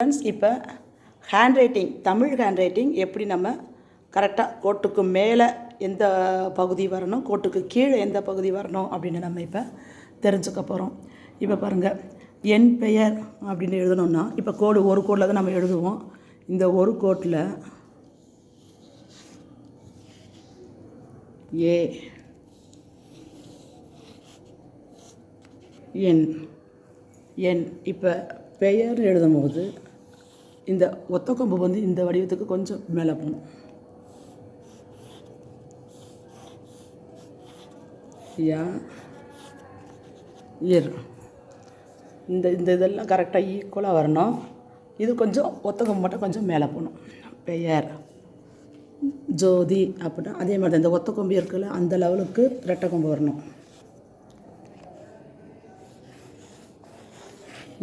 Friends இப்போ hand writing Tamil hand writing எப்படி நம்ம கரெக்டாக கோட்டுக்கு மேலே எந்த பகுதி வரணும் கோட்டுக்கு கீழே எந்த பகுதி வரணும் அப்படின்னு நம்ம இப்போ தெரிஞ்சுக்க போகிறோம் இப்போ பாருங்கள் என் பெயர் அப்படின்னு எழுதணும்னா இப்போ கோடு ஒரு கோடில் தான் நம்ம எழுதுவோம். இந்த ஒரு கோட்டில் ஏ என் என். இப்போ பெயர் எழுதும்போது இந்த ஒத்த கொம்பு வந்து இந்த வடிவத்துக்கு கொஞ்சம் மேலே போகணும். யா இயர் இந்த இந்த இதெல்லாம் கரெக்டாக ஈக்குவலாக வரணும். இது கொஞ்சம் ஒத்த கொம்பு மட்டும் கொஞ்சம் மேலே போகணும். பெயர். ஜோதி அப்படின்னா அதே மாதிரி தான். இந்த ஒத்த கொம்பு இருக்குல்ல அந்த லெவலுக்கு ரெட்டை கொம்பு வரணும்.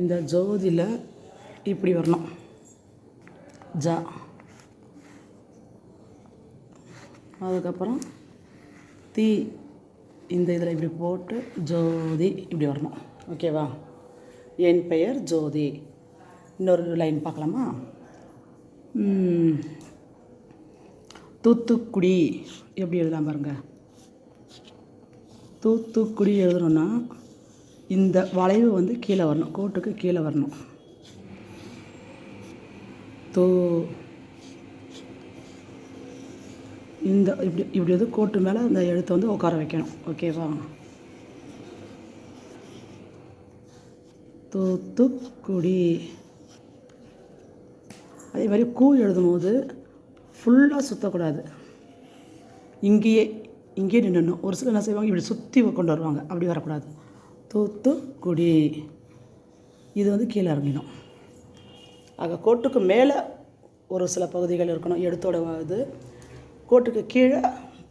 இந்த ஜோதியில் இப்படி வரணும். ஜா. அதுக்கப்புறம் தீ. இந்த இதில் இப்படி போட்டு ஜோதி இப்படி வரணும். ஓகேவா என் பெயர் ஜோதி. இன்னொரு லைன் பார்க்கலாமா? தூத்துக்குடி. எப்படி எழுதலாம் பாருங்க? தூத்துக்குடி எழுதணும்னா இந்த வளைவு வந்து கீழே வரணும். கோட்டுக்கு கீழே வரணும். தூ இந்த இப்படி இப்படி வந்து கோட்டு மேலே அந்த எழுத்தை வந்து உட்கார வைக்கணும். ஓகேவா தூத்துக்குடி. அதே மாதிரி கூ எழுதும்போது ஃபுல்லாக சுற்றக்கூடாது இங்கேயே இங்கேயே நின்றுணும் ஒரு சிலர் என்ன செய்வாங்க? இப்படி சுற்றி கொண்டு வருவாங்க. அப்படி வரக்கூடாது. தூத்துக்குடி. இது வந்து கீழே இறங்கிடும். ஆக கோட்டுக்கு மேலே ஒரு சில பகுதிகள் இருக்கணும் எழுத்தோட இது. கோட்டுக்கு கீழே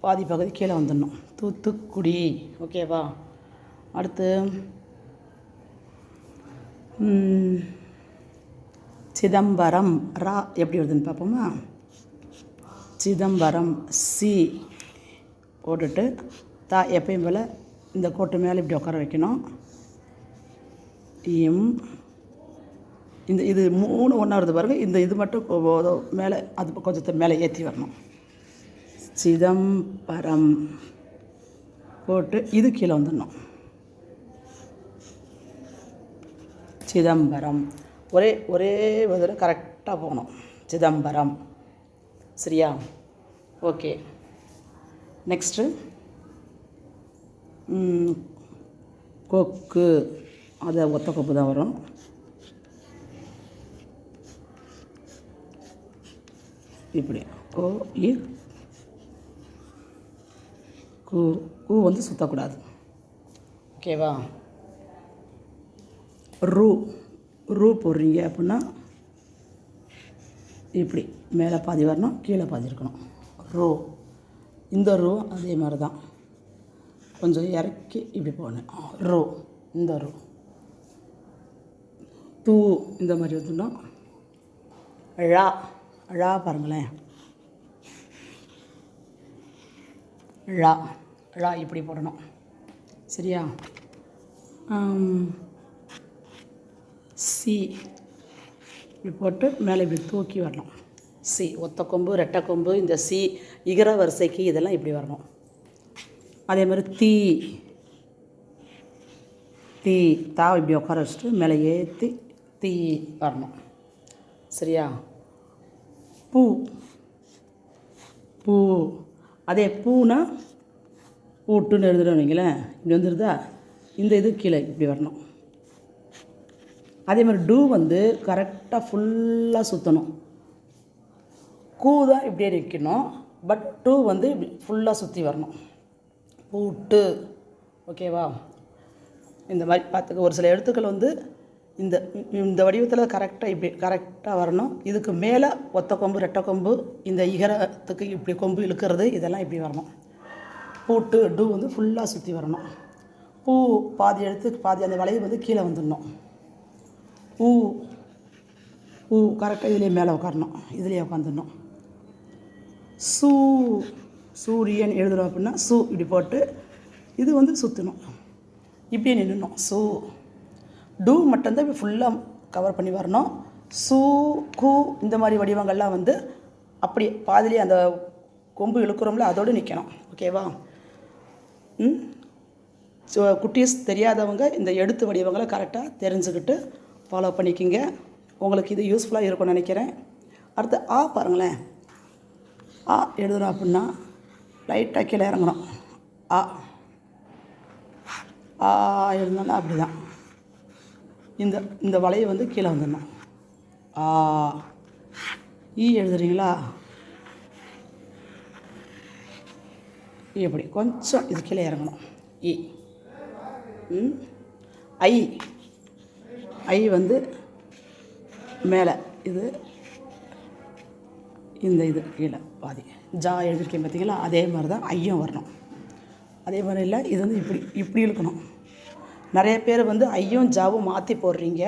பாதி பகுதி கீழே வந்துடணும். தூத்துக்குடி. ஓகேவா அடுத்து சிதம்பரம் ரா எப்படி வருதுன்னு பார்ப்போமா? சிதம்பரம் சி போட்டுட்டு தா எப்பயும் போல் இந்த கோட்டு மேலே இப்படி உட்கார வைக்கணும். இம் இந்த இது மூணு ஒன்றா வருது இந்த இது மட்டும் மேலே அது கொஞ்சத்தை மேலே ஏற்றி வரணும். சிதம்பரம் போட்டு இது கீழே வந்துடணும். சிதம்பரம். ஒரே ஒரே இதில் கரெக்டாக போகணும். சிதம்பரம். சரியா? ஓகே. நெக்ஸ்ட்டு கொக்கு. அதை ஒத்த கொப்பு தான் வரும். இப்படி. கோ இ கூ கூ வந்து சுற்றக்கூடாது ஓகேவா? ரூ ரூ போடுறீங்க அப்படின்னா இப்படி. மேலே பாதி வரணும் கீழே பாதி இருக்கணும். ரூ. இந்த ரூ அதே மாதிரி தான் கொஞ்சம் இறக்கி இப்படி போகணும் ரூ இந்த ரூ. தூ இந்த மாதிரி வந்துடணும் ழா. ழா பாருங்களேன். ழா ழா இப்படி போடணும். சரியா? சி. இப்படி போட்டு மேலே இப்படி தூக்கி வரணும். சி ஒத்த கொம்பு ரெட்டை கொம்பு இந்த சி இகர வரிசைக்கு இதெல்லாம் இப்படி வரணும். அதே மாதிரி தீ. தீ தா இப்படி உட்கார வச்சுட்டு மேலே ஏற்றி தீ வரணும். சரியா? பூ. பூ. அதே பூனா பூட்டுன்னு எழுதுறோம் வைங்களேன். இப்படி வந்துருதா? இந்த இது கீழே இப்படி வரணும். அதே மாதிரி டூ வந்து கரெக்டாக ஃபுல்லாக சுற்றணும் கூ தான் இப்படியே நிற்கணும் பட் டூ வந்து ஃபுல்லாக சுற்றி வரணும். பூட்டு ஓகேவா? இந்த மாதிரி பார்த்துக்க. ஒரு சில எழுத்துக்கள் வந்து இந்த இந்த வடிவத்தில் கரெக்டாக இப்படி கரெக்டாக வரணும். இதுக்கு மேலே ஒத்த கொம்பு ரெட்டை கொம்பு இந்த இகரத்துக்கு இப்படி கொம்பு இழுக்கிறது இதெல்லாம் இப்படி வரணும். பூட்டு டூ வந்து ஃபுல்லாக சுற்றி வரணும். பூ பாதி எடுத்து பாதி அந்த வளைவு வந்து கீழே வந்துடணும். ஊ ஊ கரெக்டாக இதுலேயே மேலே உட்காரணும். இதுலேயே உட்காந்துடணும் சூ சூரியன் எழுதுறோம் அப்படின்னா சூ இப்படி போட்டு இது வந்து சுற்றணும் இப்படியே நின்றுணும் சூ. டூ மட்டும்தான் ஃபுல்லாக கவர் பண்ணி வரணும். சூ கு இந்த மாதிரி வடிவங்கள்லாம் வந்து அப்படி பாதிலே அந்த கொம்பு இழுக்கிறோம்ல அதோடு நிற்கணும் ஓகேவா ம்? ஸோ குட்டீஸ் தெரியாதவங்க இந்த எழுத்து வடிவங்களை கரெக்டாக தெரிஞ்சுக்கிட்டு ஃபாலோ பண்ணிக்கிங்க. உங்களுக்கு இது யூஸ்ஃபுல்லாக இருக்கும்னு நினைக்கிறேன். அடுத்து ஆ பாருங்களேன். ஆ எழுதுகிறோம் அப்படின்னா லைட்டாக கீழே இறங்கணும். ஆ. ஆ எழுதுனா அப்படி தான் இந்த இந்த வலையை வந்து கீழே வந்துடணும். ஆ ஈ எழுதுறீங்களா? இப்படி கொஞ்சம் இது கீழே இறங்கணும். இ ஐ. ஐ வந்து மேலே. இது இந்த இது கீழே பாதி. ஜா எழுதிருக்கேன் பார்த்தீங்களா? அதே மாதிரி தான் ஐயும் வரணும். அதே மாதிரி இல்லை இது வந்து இப்படி இப்படி இழுக்கணும். நிறைய பேர் வந்து ஐயும் ஜாவும் மாற்றி போடுறீங்க.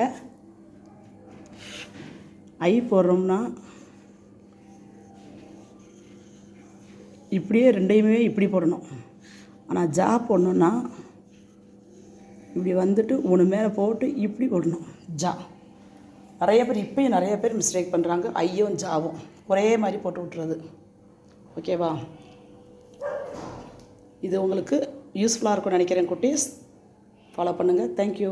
ஐ போடுறோம்னா இப்படியே ரெண்டையுமே இப்படி போடணும். ஆனால் ஜா போடணுன்னா இப்படி வந்துட்டு ஒன்று மேலே போட்டு இப்படி போடணும். ஜா. நிறைய பேர் இப்பயும் நிறைய பேர் மிஸ்டேக் பண்ணுறாங்க ஐயும் ஜாவும். ஒரே மாதிரி போட்டு விட்றது ஓகேவா இது உங்களுக்கு யூஸ்ஃபுல்லாக இருக்கும்னு நினைக்கிறேன் குட்டீஸ். ஃபாலோ பண்ணுங்கள் தேங்க்யூ